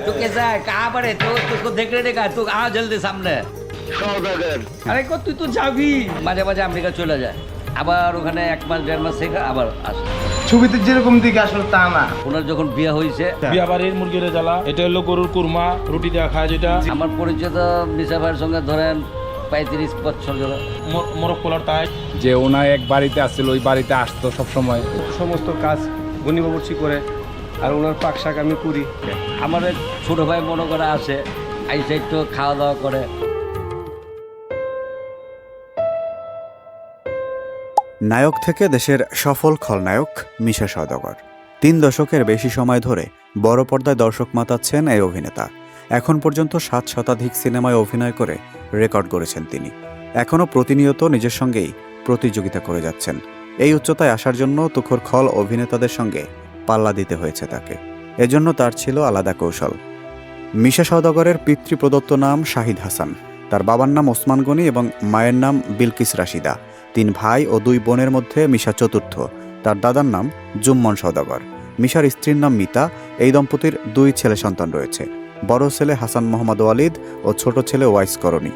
तू कैसा है कहाँ पर है तो तुझको देख रहे का तू आ जल्दी सामने সৌদাগর আরে কো তুই তো যাবি মাঝে মাঝে আমেরিকা চলে যায় আবার ওখানে এক মাস দেড় মাস থেকে আবার আসে ছবিতে যেরকম দিকে আসলে তা না ওনার যখন বিয়ে হয়েছে বিয়া বাড়ির মুরগির জ্বালা এটা হলো গরুর কুরমা রুটি দেওয়া খায় যেটা আমার পরিচয় তো মিশা ভাইয়ের সঙ্গে ধরেন পঁয়ত্রিশ বছর ধরে ম- মোরগ পোলার তাই যে ওনা এক বাড়িতে আসছিল ওই বাড়িতে আসতো সব সময় সমস্ত কাজ গণিবাবুর্চি করে আর ওনার পাক শাক আমি করি আমার এক ছোট ভাই মনে করে আসে আইসে একটু খাওয়া দাওয়া করে। নায়ক থেকে দেশের সফল খলনায়ক মিশা সওদাগর। তিন দশকের বেশি সময় ধরে বড় পর্দায় দর্শক মাতাচ্ছেন এই অভিনেতা। এখন পর্যন্ত সাত শতাধিক সিনেমায় অভিনয় করে রেকর্ড করেছেন তিনি। এখনও প্রতিনিয়ত নিজের সঙ্গেই প্রতিযোগিতা করে যাচ্ছেন। এই উচ্চতায় আসার জন্য তুখোর খল অভিনেতাদের সঙ্গে পাল্লা দিতে হয়েছে তাকে। এজন্য তার ছিল আলাদা কৌশল। মিশা সওদাগরের পিতৃপ্রদত্ত নাম শাহিদ হাসান। তার বাবার নাম ওসমান গনি এবং মায়ের নাম বিলকিস রাশিদা। তিন ভাই ও দুই বোনের মধ্যে মিশা চতুর্থ। তার দাদার নাম জুম্মন সওদাগর। মিশার স্ত্রীর নাম মিতা। এই দম্পতির দুই ছেলে সন্তান রয়েছে। বড় ছেলে হাসান মোহাম্মদ ওয়ালিদ ও ছোট ছেলে ওয়াইস করণী।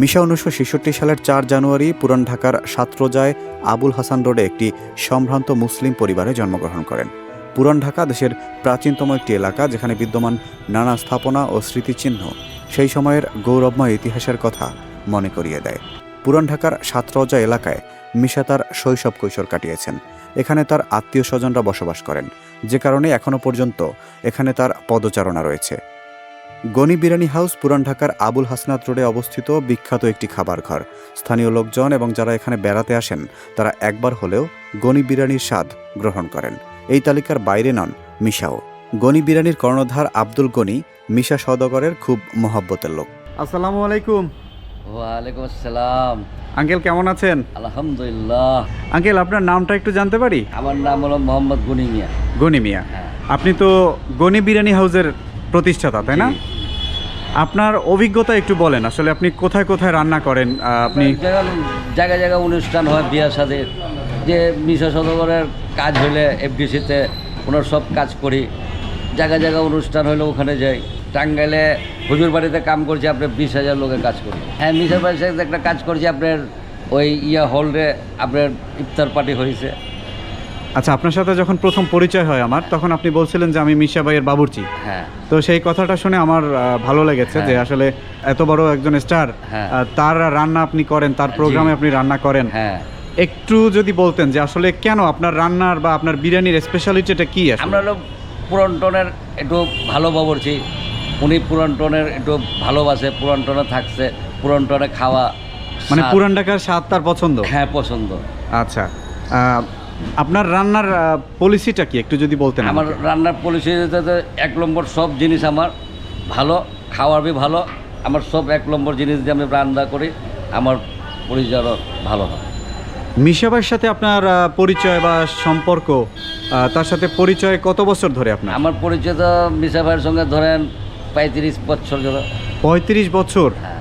মিশা উনিশশো ছেষট্টি সালের চার জানুয়ারি পুরান ঢাকার সাতরোজায় আবুল হাসান রোডে একটি সম্ভ্রান্ত মুসলিম পরিবারে জন্মগ্রহণ করেন। পুরান ঢাকা দেশের প্রাচীনতম একটি এলাকা যেখানে বিদ্যমান নানা স্থাপনা ও স্মৃতিচিহ্ন সেই সময়ের গৌরবময় ইতিহাসের কথা মনে করিয়ে দেয়। পুরান ঢাকার সাতরজা এলাকায় মিশা তার শৈশব কৈশোর কাটিয়েছেন। এখানে তার আত্মীয় স্বজনরা বসবাস করেন। যে কারণে এখনও পর্যন্ত এখানে তার পদচারণা রয়েছে। গনি বিরিয়ানি হাউস পুরান ঢাকার আবুল হাসনাত রোডে অবস্থিত বিখ্যাত একটি খাবার ঘর। স্থানীয় লোকজন এবং যারা এখানে বেড়াতে আসেন তারা একবার হলেও গনি বিরিয়ানির স্বাদ গ্রহণ করেন। এই তালিকার বাইরে নন মিশাও। গনি বিরিয়ানির কর্ণধার আব্দুল গনি মিশা সদগরের খুব মহব্বতের লোক। আসসালামু আলাইকুম। ওয়ালাইকুম আসসালাম। আঙ্কেল কেমন আছেন? আলহামদুলিল্লাহ। আঙ্কেল আপনার নামটা একটু জানতে পারি? আমার নাম হলো মোহাম্মদ গুনি মিয়া। গনি মিয়া। হ্যাঁ। আপনি তো গনি বিরিয়ানি হাউসের প্রতিষ্ঠাতা তাই না। আপনার অভিজ্ঞতা একটু বলেন, আসলে আপনি কোথায় কোথায় রান্না করেন আপনি জায়গায় জায়গায় অনুষ্ঠান হয় বিয়ার সাথে যে মিশা সদগরের কাজ হলে এফডিসিতে ওনার সব কাজ করি। জায়গা জায়গা অনুষ্ঠান হলে ওখানে যাই। টাঙ্গাইলে হুজুর বাড়িতে কাম করছি আপনার বিশ হাজার লোকের কাজ করি। হ্যাঁ মিশার বাড়ির সাথে একটা কাজ করছি, আপনার ওই ইয়া হলরে আপনার ইফতার পার্টি হয়েছে আচ্ছা আপনার সাথে যখন প্রথম পরিচয় হয় আমার তখন আপনি বলছিলেন যে আমি মিশা ভাইয়ের বাবুর্চি। হ্যাঁ। তো সেই কথাটা শুনে আমার ভালো লেগেছে হ্যাঁ। যে আসলে এত বড় একজন স্টার হ্যাঁ। তার রান্না আপনি করেন তার প্রোগ্রামে আপনি রান্না করেন। হ্যাঁ। একটু যদি বলতেন যে আসলে কেন আপনার রান্নার বা আপনার বিরিয়ানির স্পেশালিটিটা কি আমরা হলো পুরনটনের একটু ভালো বাবরছি উনি পুরনটনের একটু ভালোবাসে পুরনটনে থাকছে পুরনটনে খাওয়া মানে। পুরান ঢাকার স্বাদ তার পছন্দ? হ্যাঁ পছন্দ। আচ্ছা। আপনার রান্নার পলিসিটা কি? একটু যদি বলতেন আমার রান্নার পলিসিতে তো এক নম্বর সব জিনিস আমার ভালো খাওয়ার বি ভালো। আমার সব এক নম্বর জিনিস দিয়ে আমি রান্না করি আমার পরিচয় ভালো হয়। মিশাবার সাথে আপনার পরিচয় বা সম্পর্ক তার সাথে পরিচয় কত বছর ধরে আপনার? আমার পরিচয় তো মিশা ভাইয়ের সঙ্গে ধরেন পঁয়ত্রিশ বছর ধরে। পঁয়ত্রিশ বছর? হ্যাঁ।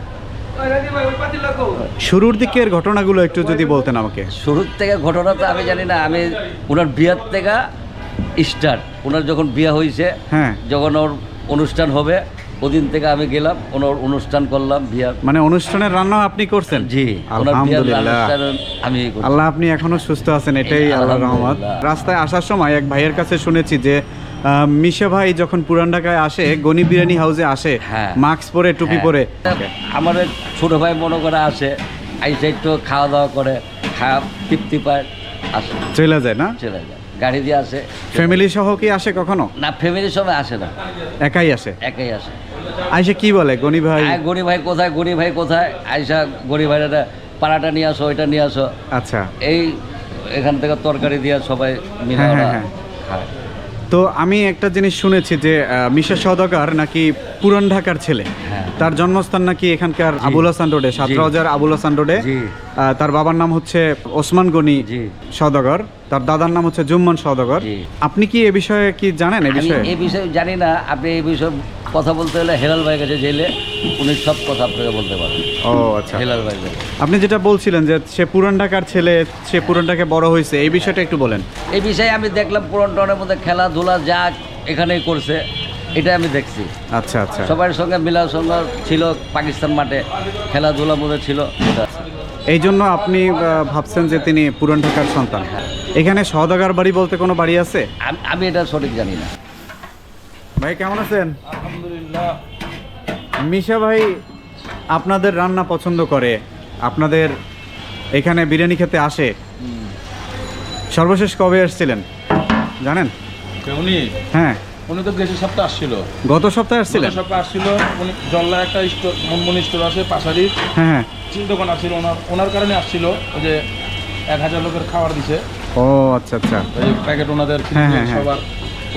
শুরুর দিকের ঘটনাগুলো একটু যদি বলতেন আমাকে। শুরুর থেকে ঘটনা তো আমি জানি না আমি ওনার বিয়ার থেকে স্টার্ট। ওনার যখন বিয়ে হয়েছে হ্যাঁ। যখন ওর অনুষ্ঠান হবে ওদিন থেকে আমি গেলাম ওনার অনুষ্ঠান করলাম বিয়ার মানে অনুষ্ঠানের রান্না আপনি করছেন? জি আলহামদুলিল্লাহ। আমি আল্লাহ আপনি এখনও সুস্থ আছেন এটাই আল্লাহ রহমত। রাস্তায় আসার সময় এক ভাইয়ের কাছে শুনেছি যে মিশা ভাই যখন পুরান ঢাকায় আসে গনি বিরিয়ানি হাউসে আসে হ্যাঁ। মাস্ক পরে টুপি হ্যাঁ। পরে। আমার ছোট ভাই মনে করে আসে আইসে একটু খাওয়া দাওয়া করে খাওয়া তৃপ্তি পায় আসে। চলে যায় না? চলে যায়। গাড়ি দিয়ে আসে। ফ্যামিলি সহ কি আসে কখনো? না ফ্যামিলির সময় আসে না। একাই আসে? একাই আসে। আইসে কি বলে গনি ভাই? গরিব ভাই কোথায় গরিব ভাই কোথায়? আইসা গরিব ভাইরা পাড়াটা নিয়ে আসো ওইটা নিয়ে আসো। আচ্ছা। এই এখান থেকে তরকারি দিয়ে সবাই মিলে হ্যাঁ, হ্যাঁ, খায়। তো আমি একটা জিনিস শুনেছি যে মিশা সদাগর নাকি পুরান ঢাকার ছেলে। হ্যাঁ। তার জন্মস্থান নাকি এখানকার আবুল হাসান রোডে সাতরাজার আবুল হাসান রোডে। তার বাবার নাম হচ্ছে ওসমান গনি জি। সওদাগর তার দাদার নাম হচ্ছে জুম্মান সওদাগর। জি। আপনি কি এ বিষয়ে কি জানেন এ বিষয়ে? এই বিষয়ে জানি না আপনি এই বিষয়ে কথা বলতে হলে হেলাল ভাই কাছে জেলে উনি সব কথা আপনাকে বলতে পারেন। ও আচ্ছা। হেলাল ভাই আপনি যেটা বলছিলেন যে সে পুরান ঢাকার ছেলে সে পুরান ঢাকায় বড় হয়েছে এই বিষয়টা একটু বলেন। এই বিষয়ে আমি দেখলাম পুরন টনের মধ্যে খেলাধুলা যা এখানেই করছে এটা আমি দেখছি। আচ্ছা আচ্ছা। সবার সঙ্গে মিলার সঙ্গে ছিল পাকিস্তান মাঠে খেলাধুলা মধ্যে ছিল এই জন্য আপনি ভাবছেন যে তিনি পুরান ঢাকার সন্তান। এখানে সওদাগার বাড়ি বলতে কোনো বাড়ি আছে? আমি- আমি এটা সঠিক জানি না। ভাই কেমন আছেন? আলহামদুলিল্লাহ। মিশা ভাই আপনাদের রান্না পছন্দ করে আপনাদের এখানে বিরিয়ানি খেতে আসে। সর্বশেষ কবে এসেছিলেন? জানেন? উনি? হ্যাঁ। উনি তো গেছে সপ্তাহ আসছিল। গত সপ্তাহে আসছিলেন সপ্তাহে সপ্তাহ আসছিল উনি জল্লা একটা স্টোর মুনমুনি স্টোর আছে পাশারির হ্যাঁ হ্যাঁ। দোকান আসছিল ওনার ওনার কারণে আসছিল ওই যে এক হাজার লোকের খাবার দিছে। ও আচ্ছা আচ্ছা। ওই প্যাকেট ওনাদের হ্যাঁ, হ্যাঁ, হ্যাঁ। সবার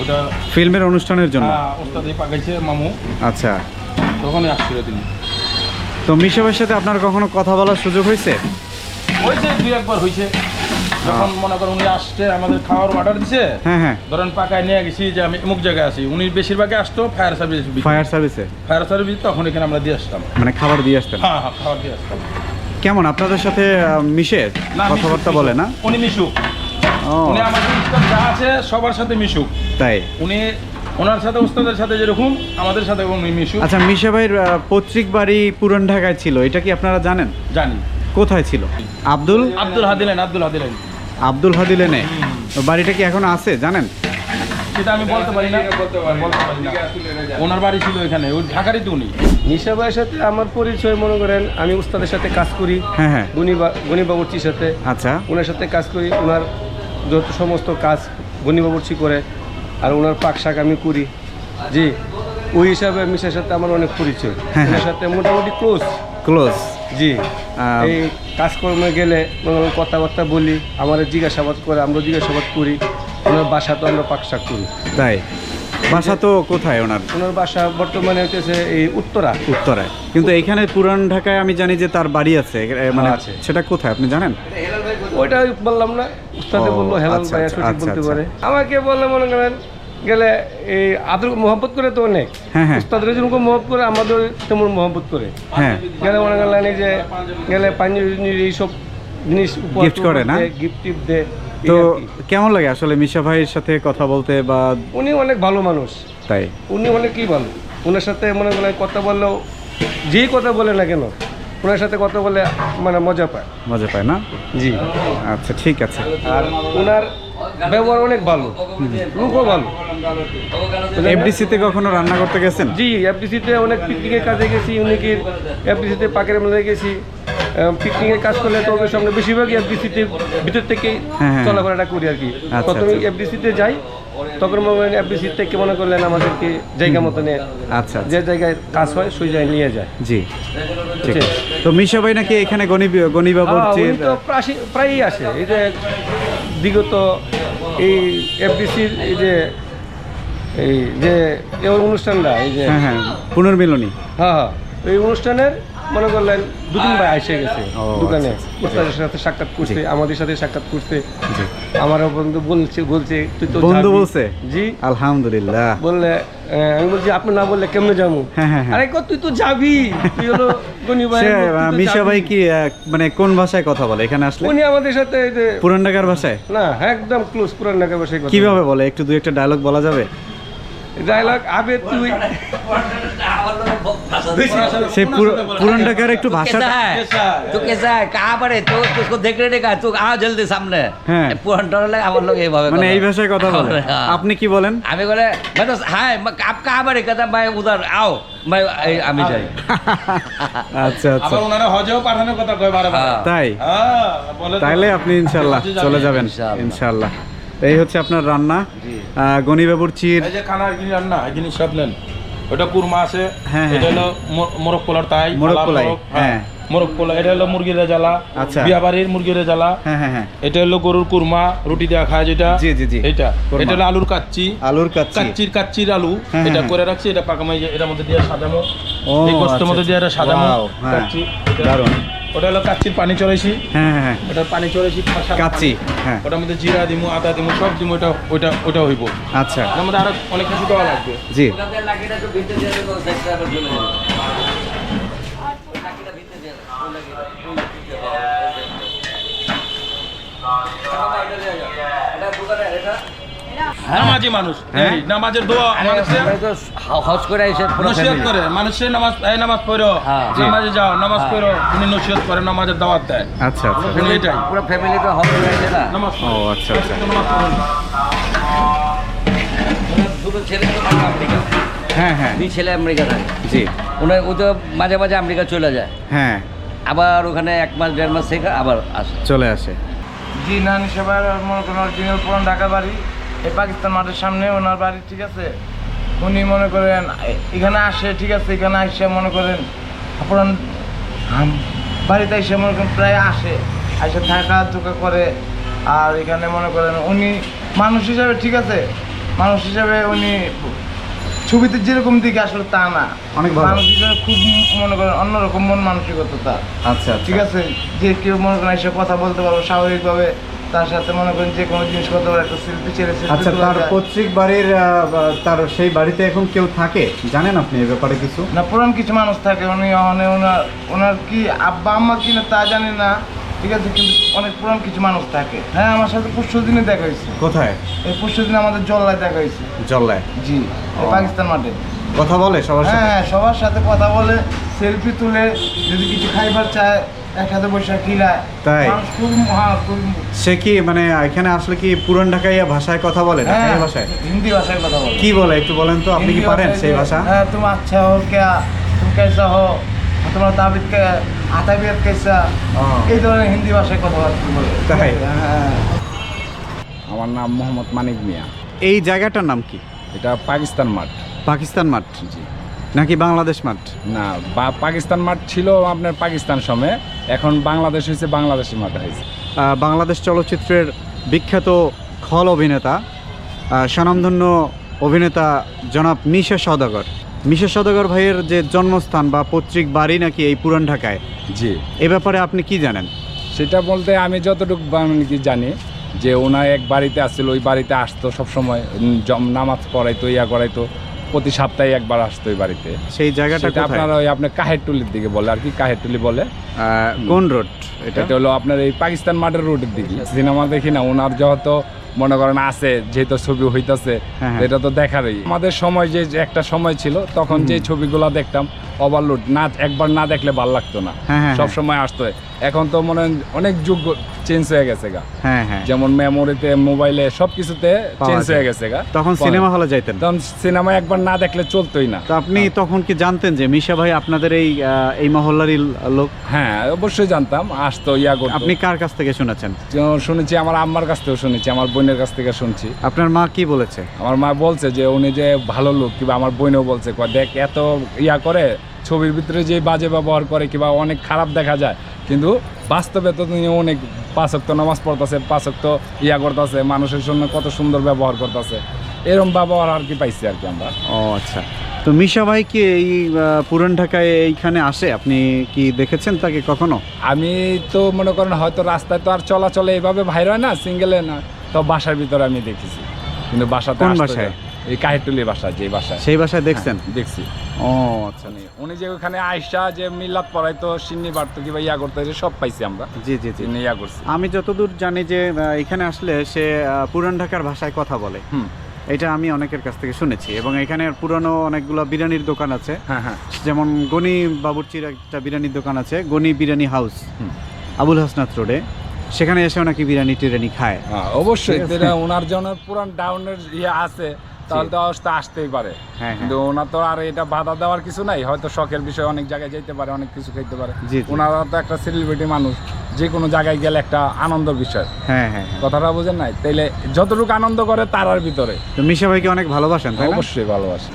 ওটা ফিল্মের অনুষ্ঠানের জন্য? ওস্তাদি পাকাইছে মামু। আচ্ছা। তখনই আসছিল তিনি। তো মিশবের সাথে আপনার কখনো কথা বলার সুযোগ হয়েছে? হয়েছে দুই একবার হয়েছে। যখন মনে করেন উনি আসছে আমাদের খাওয়ার অর্ডার দিছে হ্যাঁ হ্যাঁ। ধরেন পাকায় নিয়ে গেছি যে আমি অমুক জায়গায় আছি। উনি বেশিরভাগই আসতো ফায়ার সার্ভিস ফায়ার সার্ভিসে ফায়ার সার্ভিস তখন এখানে আমরা দিয়ে আসতাম। মানে খাবার দিয়ে আসতেন? হ্যাঁ হ্যাঁ খাবার দিয়ে আসতাম। কেমন আপনাদের সাথে মিশে? কথাবার্তা বলে না? উনি মিশুক। উনি আমাদের স্টাফ যা আছে সবার সাথে মিশুক। তাই? উনি ওনার সাথে উস্তাদের সাথে যেরকম আমাদের সাথে উনি মিশুক। আচ্ছা মিশা ভাইয়ের পৈতৃক বাড়ি পুরান ঢাকায় ছিল এটা কি আপনারা জানেন? জানি। কোথায় ছিল? আব্দুল? আব্দুল হাদিলেন আব্দুল হাদিলেন আব্দুল হাদি লেনে তো বাড়িটা কি এখন আছে জানেন? সেটা আমি বলতে পারি না। বলতে পারি না। ওনার বাড়ি ছিল এখানে ওই ঢাকারই তো উনি। নিশা ভাইয়ের সাথে আমার পরিচয় মনে করেন আমি উস্তাদের সাথে কাজ করি হ্যাঁ হ্যাঁ। গনি গনি বাবুর্চির সাথে। আচ্ছা। ওনার সাথে কাজ করি ওনার যত সমস্ত কাজ গনি বাবুর্চি করে আর ওনার পাক শাক আমি করি। জি ওই হিসাবে মিশার সাথে আমার অনেক পরিচয়। হ্যাঁ, ওনার সাথে মোটামুটি ক্লোজ ক্লোজ জি। এই কাজকর্মে গেলে কথাবার্তা বলি আমার জিজ্ঞাসাবাদ করে আমরা জিজ্ঞাসাবাদ করি ওনার বাসা তো আমরা পাক শাক করি। তাই? বাসা তো কোথায় ওনার? ওনার বাসা বর্তমানে হচ্ছে এই উত্তরা। উত্তরায়। কিন্তু এখানে পুরান ঢাকায় আমি জানি যে তার বাড়ি আছে। মানে আছে। সেটা কোথায় আপনি জানেন? ওইটা বললাম না উস্তাদে বলল হেলাল আচ্ছা, ভাইয়া আচ্ছা, সঠিক বলতে আচ্ছা। পারে। আমাকে বললে মনে করেন গেলে এই আদর মোহাম্মত করে তো অনেক। হ্যাঁ, হ্যাঁ। উস্তাদরা যেরকম মহব্বত করে আমাদের তেমন মহব্বত করে। হ্যাঁ। গেলে মনে এই যে গেলে পাঞ্জাবি এইসব জিনিস Gift করে না? গিফট টিপ দে এই তো কেমন লাগে আসলে মিশা ভাইয়ের সাথে কথা বলতে বা উনি অনেক ভালো মানুষ। তাই? উনি অনেকই ভালো ওনার সাথে মনে করেন কথা বললেও যেই কথা বলে না কেন ওনার সাথে কথা বলে মানে মজা পায়। মজা পায় না? জি। আচ্ছা ঠিক আছে। আর ওনার ব্যবহার অনেক ভালো লোকও ভালো। এফডিসিতে কখনো রান্না করতে গেছেন জি এফডিসিতে অনেক পিকনিকের কাজে গেছি ইউনিকের এফডিসিতে পাকের মেলায় গেছি পিকনিকের কাজ করলে তো ওদের সঙ্গে বেশিরভাগই এফডিসিতে ভিতর থেকে হ্যাঁ, হ্যাঁ। চলাফেরাটা করি আর কি আচ্ছা, প্রথমে আচ্ছা। এফডিসিতে যাই তখন মনে করেন এফডিসি থেকে মনে করলেন আমাদেরকে জায়গা মতো নিয়ে আচ্ছা আচ্ছা। যে জায়গায় কাজ হয় সেই জায়গায় নিয়ে যায় জি ঠিক? তো মিশা ভাই নাকি এখানে গণি গণি হ্যাঁ, তো প্রায়ই আসে এই যে বিগত এই এফডিসির এই যে এই যে এই অনুষ্ঠানটা এই যে হ্যাঁ হ্যাঁ পুনর্মিলনী। হ্যাঁ হ্যাঁ এই অনুষ্ঠানের মনে করলেন দু তিন ভাই এসে গেছে দোকানে। আচ্ছা, উস্তাদের সাথে সাক্ষাৎ করছে আমাদের সাথে সাক্ষাৎ করছে। আমার বন্ধু বলছে বলছে তুই তো বন্ধু বলছে? জি। আলহামদুলিল্লাহ। বললে আমি বলছি আপনি না বললে কেমনে যাব? হ্যাঁ, হ্যাঁ, হ্যাঁ। আরে তুই তো যাবি। তুই হলো গনি ভাই মিশা ভাই কি মানে কোন ভাষায় কথা বলে? এখানে আসলে? উনি আমাদের সাথে পুরান ঢাকার ভাষায়? না একদম ক্লোজ পুরান ঢাকা ভাষায় কীভাবে বলে? একটু দুই একটা ডায়লগ বলা যাবে? ডায়লগ আবে তুই সে একটু ভাষা পারে তো দেখ রে তো আ জলদি সামনে। হ্যাঁ। আমার লোক এইভাবে মানে এই ভাষায় কথা বলে। হ্যাঁ। আপনি কি বলেন? আমি বলে মানে হ্যাঁ আপ কাহা পারে কথা ভাই উদার আও ভাই আমি যাই। আচ্ছা আচ্ছা। হজেও পাঠানোর কথা কয় হ্যাঁ। তাই? হ্যাঁ তাইলে আপনি ইনশাআল্লাহ চলে যাবেন ইনশাআল্লাহ এই হচ্ছে আপনার রান্না। গনি বাবুর্চির এই যে খানার গিনি রান্না? এই জিনিস সব নেন। ওটা কুরমা আছে হ্যাঁ, এটা হ্যাঁ। হলো মো- মোরগ পোলার তাই মোরগ পোলাই, হ্যাঁ। মোরগ পোলা এটা হলো মুরগির জ্বালা আচ্ছা। বিয়া বাড়ির মুরগির জ্বালা হ্যাঁ হ্যাঁ হ্যাঁ। এটা হলো গরুর কুরমা রুটি দেওয়া খায় যেটা। জি, জি, জি। এটা এটা হলো আলুর কাচ্চি। আলুর কাচ্চি। কাচ্চির কাচ্চির আলু। হ্যাঁ, এটা হ্যাঁ। করে রাখছি এটা পাকামাই যে এটার মধ্যে দিয়ে সাজামো ও, এই কষ্টের আচ্ছা, মধ্যে দিয়ে এটা Wow, হ্যাঁ। কাচ্চি। দারুণ। ওটা হলো কাচ্চির পানি চড়াইছি হ্যাঁ হ্যাঁ হ্যাঁ। ওটার পানি চড়াইছি কাচ্চি হ্যাঁ। ওটার মধ্যে জিরা দিমু আদা দিমু সব দিমু ওটা ওইটা ওইটা হইব। আচ্ছা। এর মধ্যে আরও অনেক কিছু দেওয়া লাগবে। জি। দোকানে, এটা? নামাজি মানুষ। হ্যাঁ? নামাজের দোয়া মানুষে আমরা তো হ- হজ করে এসে নসিহত করে। মানুষের নামাজ এই নামাজ পড়ো। হ্যাঁ। নামাজে যাও নামাজ হ্যাঁ। পড়ো। উনি নসিহত করে নামাজের দাওয়াত দেয়। আচ্ছা আচ্ছা। এটাই। পুরো ফ্যামিলি তো হজ করে এসে না? নামাজ ও আচ্ছা আচ্ছা। নামাজ পড়ুন। দুটো ছেলে তো আমেরিকা। হ্যাঁ হ্যাঁ। দুই ছেলে আমেরিকা থাকে। জি। ওনার ও তো মাঝে মাঝে আমেরিকা চলে যায়। হ্যাঁ। আবার ওখানে এক মাস দেড় মাস থেকে আবার আসে। চলে আসে। জি নানি সবার মনে করেন অরিজিনাল পুরান ঢাকা বাড়ি। এই পাকিস্তান মাঠের সামনে ওনার বাড়ি ঠিক আছে? উনি মনে করেন এখানে আসে ঠিক আছে? এখানে আসে মনে করেন হাম- বাড়িতে এসে মনে করেন প্রায় আসে এসে থাকা চোখা করে। আর এখানে মনে করেন উনি মানুষ হিসাবে ঠিক আছে? মানুষ হিসাবে উনি ছবিতে যেরকম দিকে আসলে তা না। অনেক মানুষ হিসাবে খুব মনে করেন অন্যরকম মন মানসিকতা। তার আচ্ছা। ঠিক আছে? যে কেউ মনে করেন এসে কথা বলতে পারব স্বাভাবিকভাবে। তার সাথে মনে করেন যে কোনো জিনিস করতে পারব একটা সেলফি ছেড়ে আচ্ছা তার পৈতৃক বাড়ির তার সেই বাড়িতে এখন কেউ থাকে? জানেন আপনি এই ব্যাপারে কিছু? না পুরান কিছু মানুষ থাকে উনি ওনার ওনার কি আব্বা আম্মা কিনা তা জানি না ঠিক আছে কিন্তু অনেক পুরান কিছু মানুষ থাকে। হ্যাঁ আমার সাথে পরশু দিনে দেখা হয়েছে। কোথায়? এই পরশু দিন আমাদের জল্লায় দেখা হয়েছে। জল্লায়? জি পাকিস্তান মাঠে। কথা বলে সবার হ্যাঁ সাথে? হ্যাঁ সবার সাথে কথা বলে সেলফি তুলে যদি কিছু খাইবার চায় একসাথে বসে কিলায় তাই? সে কি মানে এখানে আসলে কি পুরন ঢাকাইয়া ভাষায় কথা বলে হ্যাঁ, ঢাকাইয়া ভাষায়? হিন্দি ভাষায় কথা বলে। কি বলে একটু বলেন তো আপনি কি পারেন সেই ভাষা? হ্যাঁ তুমি আচ্ছা হো ক্যা তুমি কেসা আচ্ছা হো তোমার তাবিদ কে আতাবিয়াত কেসা আচ্ছা। এই ধরনের হিন্দি ভাষায় কথা বলে তাই? হ্যাঁ। আমার নাম মোহাম্মদ মানিক মিয়া। এই জায়গাটার নাম কি? এটা পাকিস্তান মাঠ। পাকিস্তান মাঠ? জি। নাকি বাংলাদেশ মাঠ? না পাকিস্তান মাঠ ছিল আপনার পাকিস্তান সময়ে। এখন বাংলাদেশ হয়েছে বাংলাদেশি মাঠ হয়েছে বাংলাদেশ চলচ্চিত্রের বিখ্যাত খল অভিনেতা স্বনামধন্য অভিনেতা জনাব মিশা সদাগর। মিশা সদাগর ভাইয়ের যে জন্মস্থান বা পৈতৃক বাড়ি নাকি এই পুরান ঢাকায়? জি। এ ব্যাপারে আপনি কি জানেন? সেটা বলতে আমি যতটুকু কি জানি যে ওনার এক বাড়িতে আসছিল ওই বাড়িতে আসতো সবসময় জম- নামাজ পড়াইতো ইয়া করাইতো। প্রতি সপ্তাহে একবার আসতো ওই বাড়িতে। সেই জায়গাটা সেটা আপনার ওই আপনার কাহেরটুলির দিকে বলে আর কি কাহেরটুলি বলে। কোন রোড এটা? এটা হলো আপনার এই পাকিস্তান মাঠের রোডের দিকে। সিনেমা দেখি না ওনার যেহেতু মনে করেন আছে যেহেতু ছবি হইতাছে হ্যাঁ, হ্যাঁ। এটা তো দেখারই আমাদের সময় যে একটা সময় ছিল তখন যে ছবিগুলো দেখতাম ওভারলোড না একবার না দেখলে ভালো লাগতো না। হ্যাঁ, সব। সময় আসতো। এখন তো মনে হয় অনেক যুগ চেঞ্জ হয়ে গেছে গা। হ্যাঁ হ্যাঁ। যেমন মেমোরিতে মোবাইলে সব কিছুতে চেঞ্জ হয়ে গেছে গা। তখন সিনেমা হলে যাইতেন? তখন সিনেমা একবার না দেখলে চলতোই না। তো আপনি তখন কি জানতেন যে মিশা ভাই আপনাদের এই এই মহল্লারই লোক? হ্যাঁ অবশ্যই জানতাম। আসতো ইয়া করতো। আপনি কার কাছ থেকে শুনেছেন? শুনেছি আমার আম্মার কাছ থেকেও শুনেছি আমার বোনের কাছ থেকে শুনছি। আপনার মা কি বলেছে? আমার মা বলছে যে উনি যে ভালো লোক কিংবা আমার বোনও বলছে। দেখ এত ইয়া করে ছবির ভিতরে যে বাজে ব্যবহার করে কিংবা অনেক খারাপ দেখা যায় কিন্তু বাস্তবে তো তিনি অনেক পাঁচক্ত নামাজ পড়তেছে পাঁচক্ত ইয়া করতেছে মানুষের জন্য কত সুন্দর ব্যবহার করতেছে। এরকম ব্যবহার আর কি পাইছি আর কি আমরা। ও আচ্ছা। তো মিশা ভাই কি এই পুরান ঢাকায় এইখানে আসে? আপনি কি দেখেছেন তাকে কখনো? আমি তো মনে করেন হয়তো রাস্তায় তো আর চলাচলে এইভাবে হয় না সিঙ্গেলে না। তো বাসার ভিতরে আমি দেখেছি। কিন্তু বাসাতে কোন আসতো বাসায়? এই কাহিরটুলি বাসা যে বাসায়। সেই বাসায় দেখছেন? হ্যাঁ, দেখছি। ও আচ্ছা। উনি- উনি যে ওখানে আয়সা যে মিলাদ পড়াইতো সিন্নি বাড়তো কিংবা ইয়া করতো সব পাইছি আমরা। জি জি জি। ইয়া করছি। আমি যতদূর জানি যে এখানে আসলে সে পুরান ঢাকার ভাষায় কথা বলে। হুম। এটা আমি অনেকের কাছ থেকে শুনেছি। এবং এখানে পুরনো অনেকগুলো বিরিয়ানির দোকান আছে। হ্যাঁ হ্যাঁ। যেমন গনি বাবুর্চির একটা বিরিয়ানির দোকান আছে গনি বিরিয়ানি হাউস। আবুল হাসনাত রোডে। সেখানে এসে নাকি বিরিয়ানি টিরিয়ানি খায়। অবশ্যই। ওনার জন্য পুরান ডাউনের ইয়ে আছে। তাহলে তো অবস্থা আসতেই পারে। হ্যাঁ, কিন্তু ওনার তো আর এটা বাধা দেওয়ার কিছু নাই। হয়তো শখের বিষয়ে অনেক জায়গায় যেতে পারে অনেক কিছু খেতে পারে। ওনারা তো একটা সেলিব্রিটি মানুষ। যে কোনো জায়গায় গেলে একটা আনন্দ বিষয়। হ্যাঁ হ্যাঁ হ্যাঁ। কথাটা বোঝেন নাই? তাইলে যতটুকু আনন্দ করে তারার ভিতরে। তো মিশা ভাইকে অনেক ভালোবাসেন অবশ্যই ভালোবাসে।